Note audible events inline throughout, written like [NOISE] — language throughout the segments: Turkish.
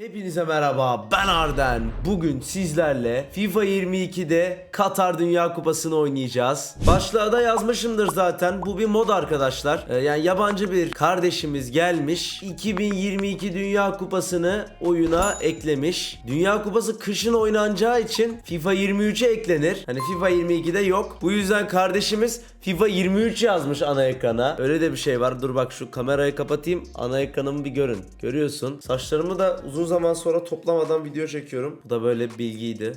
Hepinize merhaba ben Arden. Bugün sizlerle FIFA 22'de Katar Dünya Kupası'nı oynayacağız. Başlığa da yazmışımdır zaten. Bu bir mod arkadaşlar. Ee, yani yabancı bir kardeşimiz gelmiş. 2022 Dünya Kupası'nı oyuna eklemiş. Dünya Kupası kışın oynanacağı için FIFA 23'e eklenir. Hani FIFA 22'de yok. Bu yüzden kardeşimiz FIFA 23 yazmış ana ekrana. Öyle de bir şey var. Dur bak şu kamerayı kapatayım. Ana ekranımı bir görün. Görüyorsun. Saçlarımı da uzun zaman sonra toplamadan video çekiyorum. Bu da böyle bir bilgiydi.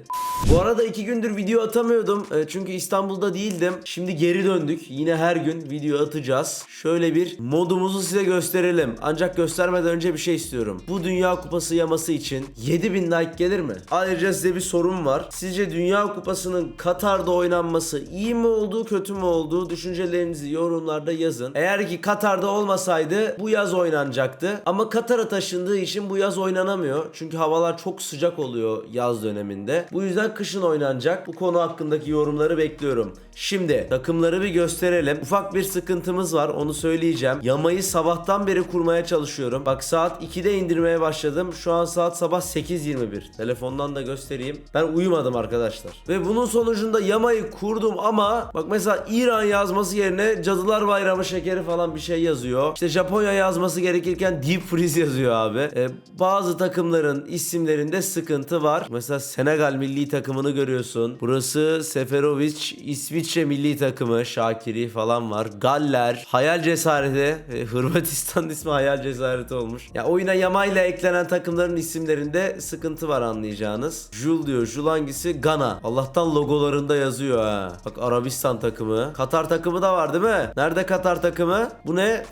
Bu arada iki gündür video atamıyordum. E, Çünkü İstanbul'da değildim. Şimdi geri döndük. Yine her gün video atacağız. Şöyle bir modumuzu size gösterelim. Ancak göstermeden önce bir şey istiyorum. Bu Dünya Kupası yaması için 7000 like gelir mi? Ayrıca size bir sorum var. Sizce Dünya Kupası'nın Katar'da oynanması iyi mi oldu, kötü mü oldu? Düşüncelerinizi yorumlarda yazın. Eğer ki Katar'da olmasaydı bu yaz oynanacaktı. Ama Katar'a taşındığı için bu yaz oynanamıyor. Çünkü havalar çok sıcak oluyor yaz döneminde. Bu yüzden kışın oynanacak. Bu konu hakkındaki yorumları bekliyorum. Şimdi takımları bir gösterelim. Ufak bir sıkıntımız var onu söyleyeceğim. Yamayı sabahtan beri kurmaya çalışıyorum. Bak saat 2'de indirmeye başladım. Şu an saat sabah 8.21. Telefondan da göstereyim. Ben uyumadım arkadaşlar. Ve bunun sonucunda yamayı kurdum ama bak mesela İran yazması yerine Cadılar Bayramı şekeri falan bir şey yazıyor. İşte Japonya yazması gerekirken Deep Freeze yazıyor abi. Ee, bazı takımların isimlerinde sıkıntı var. Mesela Senegal milli takımını görüyorsun. Burası Seferovic İsviçre milli takımı Şakiri falan var. Galler, Hayal Cesareti, e, Hırvatistan [LAUGHS] ismi Hayal Cesareti olmuş. Ya oyuna yamayla eklenen takımların isimlerinde sıkıntı var anlayacağınız. Jul diyor. Jul hangisi? Gana. Allah'tan logolarında yazıyor ha. Bak Arabistan takımı. Katar takımı da var değil mi? Nerede Katar takımı? Bu ne?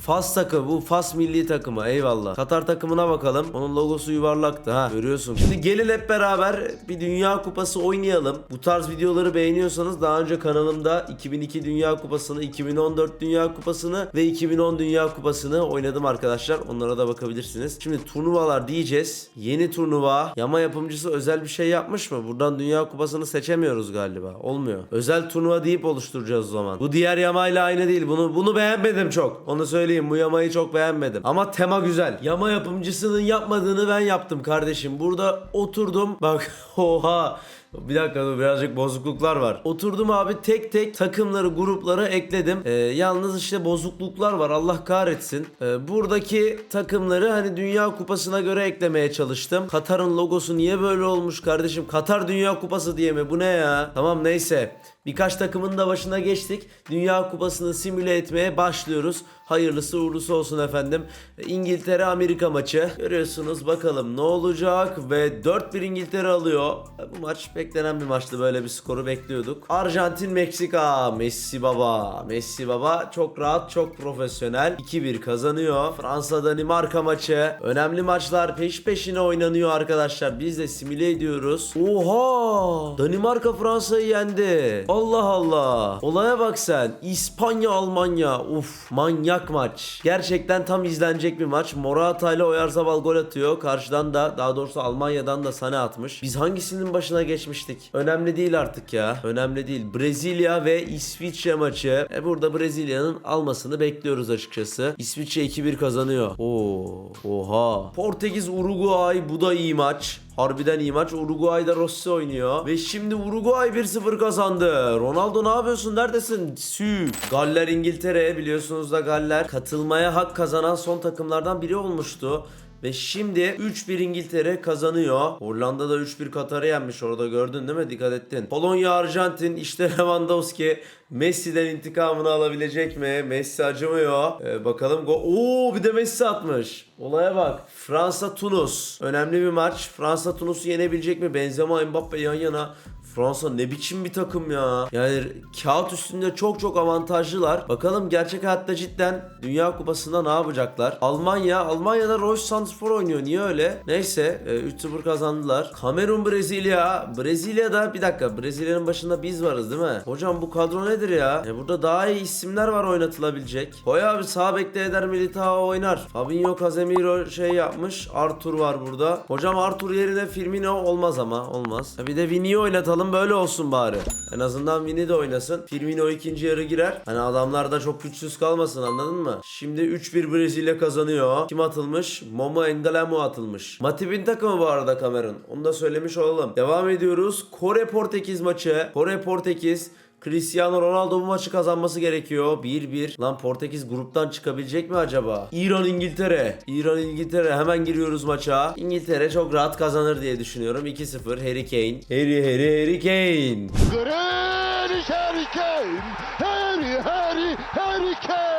Fas takımı. Bu Fas milli takımı. Eyvallah. Katar takımına bakalım. Onun logosu yuvarlaktı ha. Görüyorsun. Şimdi gelin hep beraber bir Dünya Kupası oynayalım. Bu tarz videoları beğeniyorsanız daha önce kanalımda 2002 Dünya Kupası'nı, 2014 Dünya Kupası'nı ve 2010 Dünya Kupası'nı oynadım arkadaşlar. Onlara da bakabilirsiniz. Şimdi turnuvalar diyeceğiz. Yeni turnuva. Yama yapımcısı özel bir şey yapmış mı? Buradan Dünya Kupası'nı seçemiyoruz galiba. Olmuyor. Özel turnuva deyip oluşturacağız o zaman. Bu diğer yamayla aynı değil. Bunu bunu beğenmedim çok. Onu söyleyeyim. Bu yamayı çok beğenmedim. Ama tema güzel. Yama yapımcısının yapmadığını ben yaptım kardeşim. Burada oturdum. Bak [LAUGHS] oha. Bir dakika dur birazcık bozukluklar var. Oturdum abi tek tek takımları gruplara ekledim. Ee, yalnız işte bozukluklar var Allah kahretsin. Ee, buradaki takımları hani Dünya Kupası'na göre eklemeye çalıştım. Katar'ın logosu niye böyle olmuş kardeşim? Katar Dünya Kupası diye mi? Bu ne ya? Tamam neyse. Birkaç takımın da başına geçtik. Dünya Kupası'nı simüle etmeye başlıyoruz. Hayırlısı uğurlusu olsun efendim. İngiltere Amerika maçı. Görüyorsunuz bakalım ne olacak ve 4-1 İngiltere alıyor. Bu maç beklenen bir maçtı. Böyle bir skoru bekliyorduk. Arjantin Meksika. Messi baba. Messi baba çok rahat, çok profesyonel. 2-1 kazanıyor. Fransa Danimarka maçı. Önemli maçlar peş peşine oynanıyor arkadaşlar. Biz de simüle ediyoruz. Oha! Danimarka Fransa'yı yendi. Allah Allah. Olaya bak sen. İspanya Almanya. Uf manyak maç. Gerçekten tam izlenecek bir maç. Morata ile Oyarzabal gol atıyor. Karşıdan da daha doğrusu Almanya'dan da Sane atmış. Biz hangisinin başına geçmiştik? Önemli değil artık ya. Önemli değil. Brezilya ve İsviçre maçı. E burada Brezilya'nın almasını bekliyoruz açıkçası. İsviçre 2-1 kazanıyor. Oo, oha. Portekiz Uruguay bu da iyi maç. Harbiden iyi maç. Uruguay'da Rossi oynuyor. Ve şimdi Uruguay 1-0 kazandı. Ronaldo ne yapıyorsun? Neredesin? Sü. Galler İngiltere biliyorsunuz da Galler katılmaya hak kazanan son takımlardan biri olmuştu. Ve şimdi 3-1 İngiltere kazanıyor. Hollanda da 3-1 Katar'ı yenmiş orada gördün değil mi? Dikkat ettin. Polonya Arjantin işte [LAUGHS] Lewandowski Messi'den intikamını alabilecek mi? Messi acımıyor. Ee, bakalım. Oo bir de Messi atmış. Olaya bak. Fransa Tunus. Önemli bir maç. Fransa Tunus'u yenebilecek mi? Benzema Mbappe yan yana. Fransa ne biçim bir takım ya. Yani kağıt üstünde çok çok avantajlılar. Bakalım gerçek hayatta cidden Dünya Kupası'nda ne yapacaklar? Almanya, Almanya'da Royce Sandsfor oynuyor. Niye öyle? Neyse e, 3-0 kazandılar. Kamerun Brezilya. Brezilya'da bir dakika Brezilya'nın başında biz varız değil mi? Hocam bu kadro nedir ya? E, burada daha iyi isimler var oynatılabilecek. Koy abi sağ bekte eder Militao oynar. Fabinho Casemiro şey yapmış. Arthur var burada. Hocam Arthur yerine Firmino olmaz ama olmaz. E, bir de Vini'yi oynatalım Bakalım böyle olsun bari. En azından Vini de oynasın. Firmino ikinci yarı girer. Hani adamlar da çok güçsüz kalmasın anladın mı? Şimdi 3-1 Brezilya kazanıyor. Kim atılmış? Momo Engalamo atılmış. Matip'in takımı bu arada Kamerun. Onu da söylemiş olalım. Devam ediyoruz. Kore Portekiz maçı. Kore Portekiz. Cristiano Ronaldo bu maçı kazanması gerekiyor. 1-1. Lan Portekiz gruptan çıkabilecek mi acaba? İran İngiltere. İran İngiltere. Hemen giriyoruz maça. İngiltere çok rahat kazanır diye düşünüyorum. 2-0 Harry Kane. Harry Harry Harry Kane. Grealish Harry Kane! Harry, Harry, Harry Kane!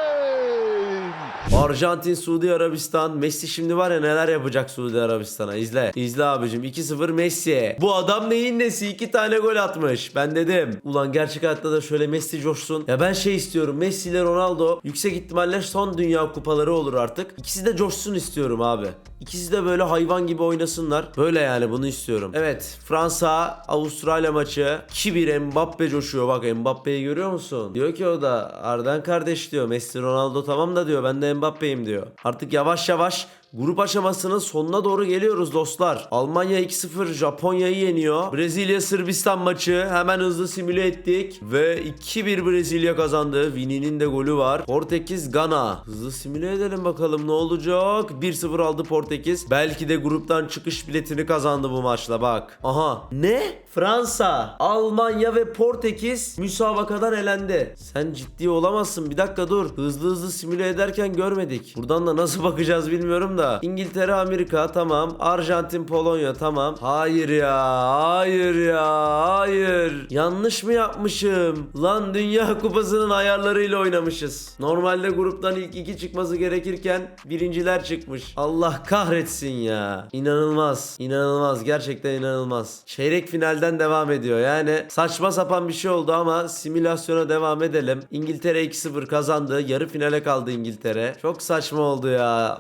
Arjantin, Suudi Arabistan. Messi şimdi var ya neler yapacak Suudi Arabistan'a. İzle. İzle abicim. 2-0 Messi. Bu adam neyin nesi? İki tane gol atmış. Ben dedim. Ulan gerçek hayatta da şöyle Messi coşsun. Ya ben şey istiyorum. Messi ile Ronaldo yüksek ihtimalle son dünya kupaları olur artık. İkisi de coşsun istiyorum abi. İkisi de böyle hayvan gibi oynasınlar. Böyle yani bunu istiyorum. Evet. Fransa Avustralya maçı 2-1 Mbappe coşuyor. Bak Mbappe'yi görüyor musun? Diyor ki o da Arden kardeş diyor. Messi Ronaldo tamam da diyor. Ben de Mbappe'yim diyor. Artık yavaş yavaş Grup aşamasının sonuna doğru geliyoruz dostlar. Almanya 2-0 Japonya'yı yeniyor. Brezilya Sırbistan maçı hemen hızlı simüle ettik. Ve 2-1 Brezilya kazandı. Vini'nin de golü var. Portekiz Gana. Hızlı simüle edelim bakalım ne olacak. 1-0 aldı Portekiz. Belki de gruptan çıkış biletini kazandı bu maçla bak. Aha. Ne? Fransa, Almanya ve Portekiz müsabakadan elendi. Sen ciddi olamazsın. Bir dakika dur. Hızlı hızlı simüle ederken görmedik. Buradan da nasıl bakacağız bilmiyorum da. İngiltere, Amerika tamam. Arjantin, Polonya tamam. Hayır ya. Hayır ya. Hayır. Yanlış mı yapmışım? Lan Dünya Kupası'nın ayarlarıyla oynamışız. Normalde gruptan ilk iki çıkması gerekirken birinciler çıkmış. Allah kahretsin ya. İnanılmaz. İnanılmaz. Gerçekten inanılmaz. Çeyrek finalden devam ediyor. Yani saçma sapan bir şey oldu ama simülasyona devam edelim. İngiltere 2-0 kazandı. Yarı finale kaldı İngiltere. Çok saçma oldu ya.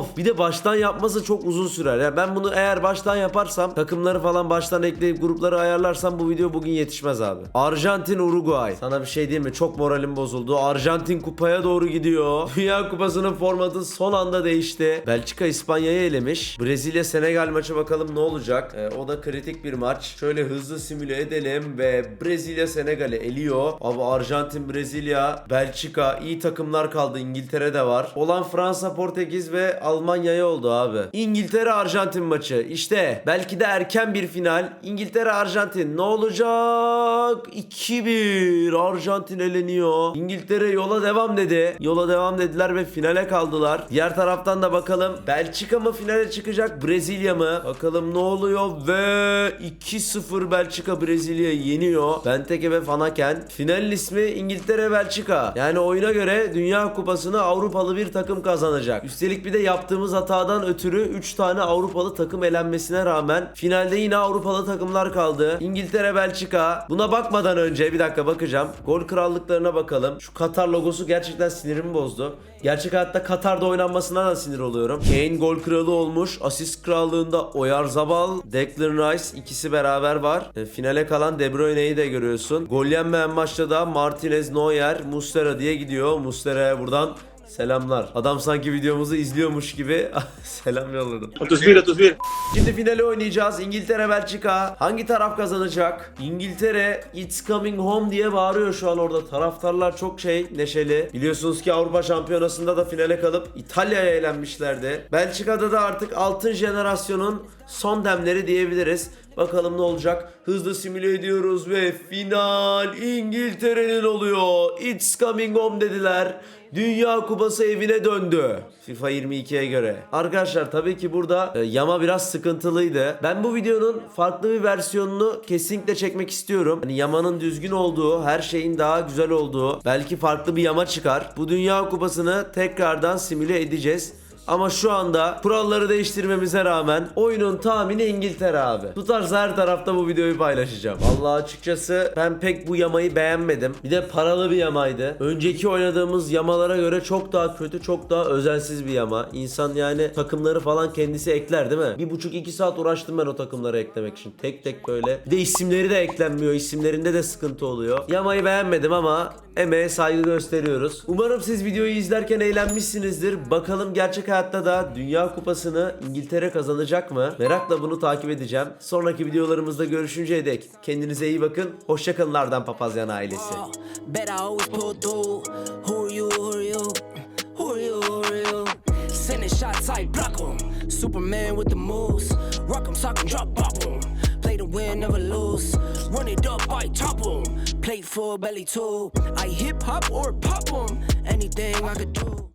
Of. Bir de baştan yapması çok uzun sürer. Ya ben bunu eğer baştan yaparsam takımları falan baştan ekleyip grupları ayarlarsam bu video bugün yetişmez abi. Arjantin Uruguay. Sana bir şey diyeyim mi? Çok moralim bozuldu. Arjantin kupaya doğru gidiyor. [LAUGHS] Dünya Kupası'nın formatı son anda değişti. Belçika İspanya'yı elemiş. Brezilya Senegal maçı bakalım ne olacak. Ee, o da kritik bir maç. Şöyle hızlı simüle edelim ve Brezilya Senegal'i eliyor. Abi Arjantin, Brezilya, Belçika iyi takımlar kaldı. İngiltere de var. Olan Fransa, Portekiz ve Almanya'ya oldu abi. İngiltere Arjantin maçı. İşte belki de erken bir final. İngiltere Arjantin ne olacak? 2-1. Arjantin eleniyor. İngiltere yola devam dedi. Yola devam dediler ve finale kaldılar. Diğer taraftan da bakalım Belçika mı finale çıkacak? Brezilya mı? Bakalım ne oluyor ve 2-0 Belçika Brezilya'yı yeniyor. Benteke ve Fanaken. Finalin ismi İngiltere Belçika. Yani oyuna göre Dünya Kupası'nı Avrupalı bir takım kazanacak. Üstelik bir de yaptığımız hatadan ötürü 3 tane Avrupalı takım elenmesine rağmen finalde yine Avrupalı takımlar kaldı. İngiltere Belçika. Buna bakmadan önce bir dakika bakacağım. Gol krallıklarına bakalım. Şu Katar logosu gerçekten sinirimi bozdu. Gerçek hayatta Katar'da oynanmasına da sinir oluyorum. Kane gol kralı olmuş. Asist krallığında Oyarzabal, Declan Rice ikisi beraber var. E, finale kalan De Bruyne'yi de görüyorsun. Gol yenmeyen maçta da Martinez, Neuer, Muslera diye gidiyor. Muslera'ya buradan Selamlar. Adam sanki videomuzu izliyormuş gibi [LAUGHS] selam yolladım. 31 31. Şimdi finali oynayacağız. İngiltere Belçika. Hangi taraf kazanacak? İngiltere It's coming home diye bağırıyor şu an orada. Taraftarlar çok şey neşeli. Biliyorsunuz ki Avrupa Şampiyonası'nda da finale kalıp İtalya'ya eğlenmişlerdi. Belçika'da da artık altın jenerasyonun son demleri diyebiliriz. Bakalım ne olacak? Hızlı simüle ediyoruz ve final İngiltere'nin oluyor. It's coming home dediler. Dünya Kupası evine döndü. FIFA 22'ye göre. Arkadaşlar tabii ki burada e, yama biraz sıkıntılıydı. Ben bu videonun farklı bir versiyonunu kesinlikle çekmek istiyorum. Hani yamanın düzgün olduğu, her şeyin daha güzel olduğu, belki farklı bir yama çıkar. Bu Dünya Kupası'nı tekrardan simüle edeceğiz. Ama şu anda kuralları değiştirmemize rağmen oyunun tahmini İngiltere abi. Tutarsa her tarafta bu videoyu paylaşacağım. Allah açıkçası ben pek bu yamayı beğenmedim. Bir de paralı bir yamaydı. Önceki oynadığımız yamalara göre çok daha kötü, çok daha özensiz bir yama. İnsan yani takımları falan kendisi ekler değil mi? Bir buçuk iki saat uğraştım ben o takımları eklemek için. Tek tek böyle. Bir de isimleri de eklenmiyor. İsimlerinde de sıkıntı oluyor. Yamayı beğenmedim ama emeğe saygı gösteriyoruz. Umarım siz videoyu izlerken eğlenmişsinizdir. Bakalım gerçek hayatta da Dünya Kupası'nı İngiltere kazanacak mı? Merakla bunu takip edeceğim. Sonraki videolarımızda görüşünceye dek kendinize iyi bakın. Hoşçakalın Ardan Papazyan ailesi. Moves. Rock 'em, sock 'em, drop 'em. Play to win, never lose. Run it up, I top 'em. Plate full, belly too. I hip hop or pop 'em. Anything I could do.